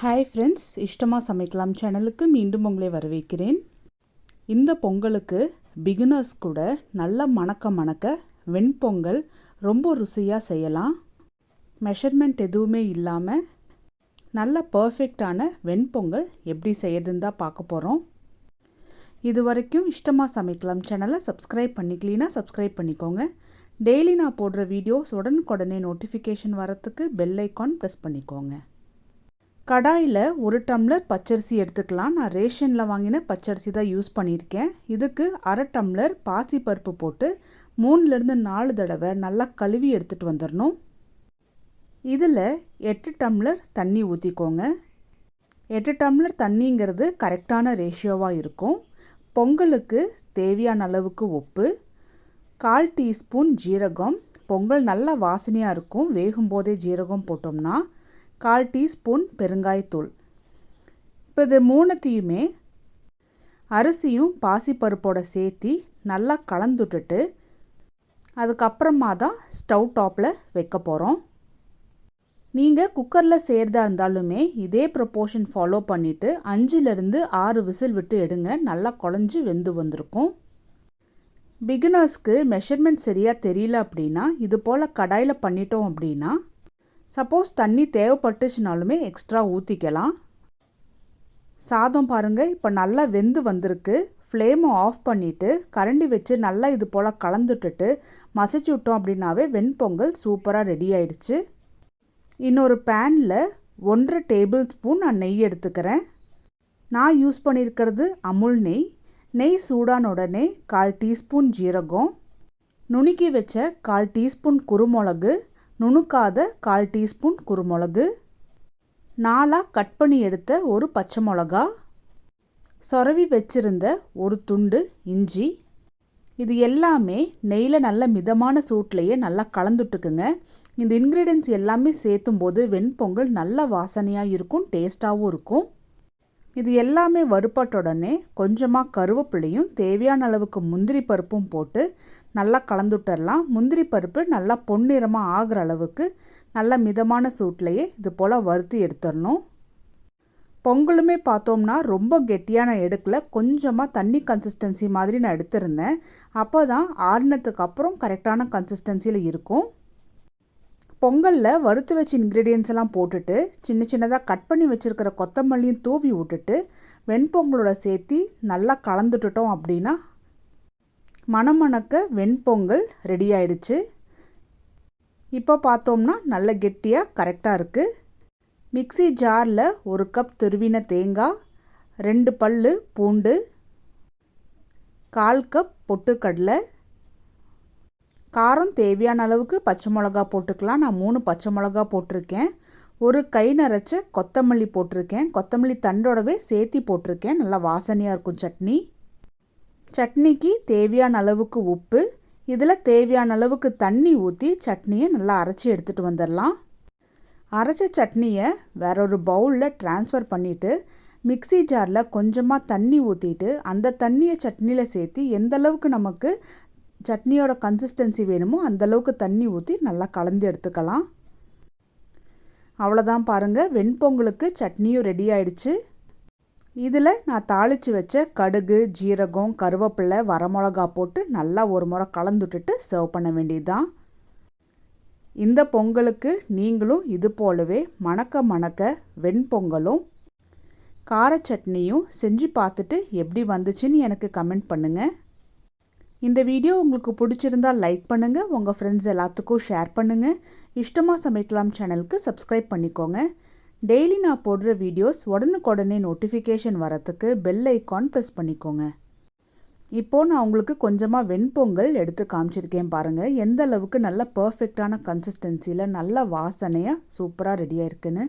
Hi friends இஷ்டமாக சமைக்கலாம் சேனலுக்கு மீண்டும் உங்களை வரவேற்கிறேன். இந்த பொங்கலுக்கு பிகினர்ஸ் கூட நல்ல மணக்க மணக்க வெண்பொங்கல் ரொம்ப ருசியாக செய்யலாம். மெஷர்மெண்ட் எதுவுமே இல்லாமல் நல்ல பர்ஃபெக்டான வெண்பொங்கல் எப்படி செய்யறதுன்னு தான் பார்க்க போகிறோம் இது வரைக்கும் இஷ்டமாக சமைக்கலாம் சேனலை சப்ஸ்கிரைப் பண்ணிக்கலீனா சப்ஸ்கிரைப் பண்ணிக்கோங்க. டெய்லி நான் போடுற வீடியோஸ் உடனுக்குடனே நோட்டிஃபிகேஷன் வரத்துக்கு பெல் ஐக்கான் ப்ரெஸ் பண்ணிக்கோங்க. கடாயில் ஒரு டம்ளர் பச்சரிசி எடுத்துக்கலாம். நான் ரேஷனில் வாங்கின பச்சரிசி தான் யூஸ் பண்ணியிருக்கேன். இதுக்கு அரை டம்ளர் பாசிப்பருப்பு போட்டு மூணுலேருந்து நாலு தடவை நல்லா கழுவி எடுத்துகிட்டு வந்துடணும் இதில் எட்டு டம்ளர் தண்ணி ஊற்றிக்கோங்க எட்டு டம்ளர் தண்ணிங்கிறது கரெக்டான ரேஷியோவாக இருக்கும். பொங்கலுக்கு தேவையான அளவுக்கு உப்பு கால் டீஸ்பூன் ஜீரகம். பொங்கல் நல்லா வாசனையாக இருக்கும். வேகும் போதே ஜீரகம் போட்டோம்னா கால் டீஸ்பூன் பெருங்காயத்தூள். இப்போ இது மூணுத்தையுமே அரிசியும் பாசிப்பருப்போட சேர்த்தி நல்லா கலந்துட்டுட்டு அதுக்கப்புறமா தான் ஸ்டவ் டாப்பில் வைக்க போகிறோம் நீங்கள் குக்கரில் செய்கிறதா இருந்தாலுமே இதே ப்ரொப்போர்ஷன் ஃபாலோ பண்ணிவிட்டு அஞ்சுலேருந்து ஆறு விசில் விட்டு எடுங்க நல்லா குழஞ்சி வெந்து வந்திருக்கும். பிகினர்ஸ்க்கு மெஷர்மெண்ட் சரியாக தெரியல அப்படின்னா இது போல் கடாயில் பண்ணிட்டோம் அப்படின்னா சப்போஸ் தண்ணி தேவைப்பட்டுச்சுனாலுமே எக்ஸ்ட்ரா ஊற்றிக்கலாம் சாதம் பாருங்கள் இப்போ நல்லா வெந்து வந்திருக்கு. ஃப்ளேமை ஆஃப் பண்ணிவிட்டு கரண்டி வச்சு நல்லா இது போல் கலந்துட்டுட்டு மசிச்சு விட்டோம் அப்படின்னாவே வெண்பொங்கல் சூப்பராக ரெடி ஆயிடுச்சு. இன்னொரு பேனில் ஒன்றரை டேபிள் ஸ்பூன் நான் நெய் எடுத்துக்கிறேன். நான் யூஸ் பண்ணியிருக்கிறது அமுல் நெய். நெய் சூடான உடனே கால் டீஸ்பூன் ஜீரகம். நுணுக்கி வச்ச கால் டீஸ்பூன் குருமிளகு. நுணுக்காத கால் டீஸ்பூன் குருமிளகு. நாலாக கட் பண்ணி எடுத்த ஒரு பச்சை மிளகா. சொரவி வச்சிருந்த ஒரு துண்டு இஞ்சி. இது எல்லாமே நெய்யில் நல்ல மிதமான சூட்லேயே நல்லா கலந்துட்டுக்குங்க. இந்த இன்க்ரீடியன்ஸ் எல்லாமே சேர்த்தும் போது வெண்பொங்கல் நல்ல வாசனையாக இருக்கும் டேஸ்ட்டாகவும் இருக்கும். இது எல்லாமே வறுப்பட்ட உடனே கொஞ்சமாக கருவேப்பிலையும் தேவையான அளவுக்கு முந்திரி பருப்பும் போட்டு நல்லா கலந்துட்டரலாம். முந்திரி பருப்பு நல்லா பொன்னிறமாக ஆகிற அளவுக்கு நல்ல மிதமான சூட்லேயே இது போல் வறுத்து எடுத்துடணும் பொங்கலுமே பார்த்தோம்னா ரொம்ப கெட்டியான எடுக்கல. கொஞ்சமாக தண்ணி கன்சிஸ்டன்சி மாதிரி நான் எடுத்திருந்தேன். அப்போ தான் ஆறினத்துக்கு அப்புறம் கரெக்டான கன்சிஸ்டன்சியில் இருக்கும். பொங்கலில் வறுத்து வச்ச இன்க்ரீடியன்ஸ் எல்லாம் போட்டுட்டு சின்ன சின்னதாக கட் பண்ணி வச்சுருக்கிற கொத்தமல்லியும் தூவி விட்டுட்டு வெண்பொங்கலோட சேர்த்தி நல்லா கலந்துட்டுட்டோம் அப்படின்னா மணமணக்க வெண்பொங்கல் ரெடி ஆயிடுச்சு. இப்போ பார்த்தோம்னா நல்ல கெட்டியாக கரெக்டாக இருக்குது மிக்சி ஜாரில் ஒரு கப் திருவின தேங்காய் ரெண்டு பல் பூண்டு கால் கப் பொட்டுக்கடலை. காரம் தேவையான அளவுக்கு பச்சை மிளகா போட்டுக்கலாம். நான் மூணு பச்சை மிளகா போட்டிருக்கேன். ஒரு கை நரைச்ச கொத்தமல்லி போட்டிருக்கேன். கொத்தமல்லி தண்டோடவே சேர்த்தி போட்டிருக்கேன். நல்லா வாசனையாக இருக்கும் சட்னி. சட்னிக்கு தேவையான அளவுக்கு உப்பு இதில் தேவையான அளவுக்கு தண்ணி ஊற்றி சட்னியை நல்லா அரைச்சி எடுத்துகிட்டு வந்துடலாம் அரைச்ச சட்னியை வேற ஒரு பவுலில் ட்ரான்ஸ்ஃபர் பண்ணிவிட்டு மிக்சி ஜாரில் கொஞ்சமாக தண்ணி ஊற்றிட்டு அந்த தண்ணியை சட்னியில் சேர்த்து எந்த அளவுக்கு நமக்கு சட்னியோட கன்சிஸ்டன்சி வேணுமோ அந்தளவுக்கு தண்ணி ஊற்றி நல்லா கலந்து எடுத்துக்கலாம். அவ்வளோதான் பாருங்கள் வெண்பொங்கலுக்கு சட்னியும் ரெடி ஆயிடுச்சு. இதில் நான் தாளித்து வச்ச கடுகு ஜீரகம் கருவேப்பிலை வரமிளகா போட்டு நல்லா ஒரு முறை கலந்துட்டுட்டு சர்வ் பண்ண வேண்டியதுதான். இந்த பொங்கலுக்கு நீங்களும் இது போலவே மணக்க மணக்க வெண்பொங்கலும் கார சட்னியும் செஞ்சு பார்த்துட்டு எப்படி வந்துச்சுன்னு எனக்கு கமெண்ட் பண்ணுங்கள் இந்த வீடியோ உங்களுக்கு பிடிச்சிருந்தால் லைக் பண்ணுங்கள் உங்கள் ஃப்ரெண்ட்ஸ் எல்லாத்துக்கும் ஷேர் பண்ணுங்கள் இஷ்டமாக சமைக்கலாம் சேனலுக்கு சப்ஸ்கிரைப் பண்ணிக்கோங்க. டெய்லி நான் போடுற வீடியோஸ் உடனுக்குடனே நோட்டிஃபிகேஷன் வரத்துக்கு பெல் ஐக்கான் ப்ரெஸ் பண்ணிக்கோங்க. இப்போது நான் உங்களுக்கு கொஞ்சமாக வெண்பொங்கல் எடுத்து காமிச்சிருக்கேன் பாருங்கள் எந்த அளவுக்கு நல்ல பர்ஃபெக்டான கன்சிஸ்டன்சியில் நல்ல வாசனையாக சூப்பராக ரெடியாக இருக்குன்னு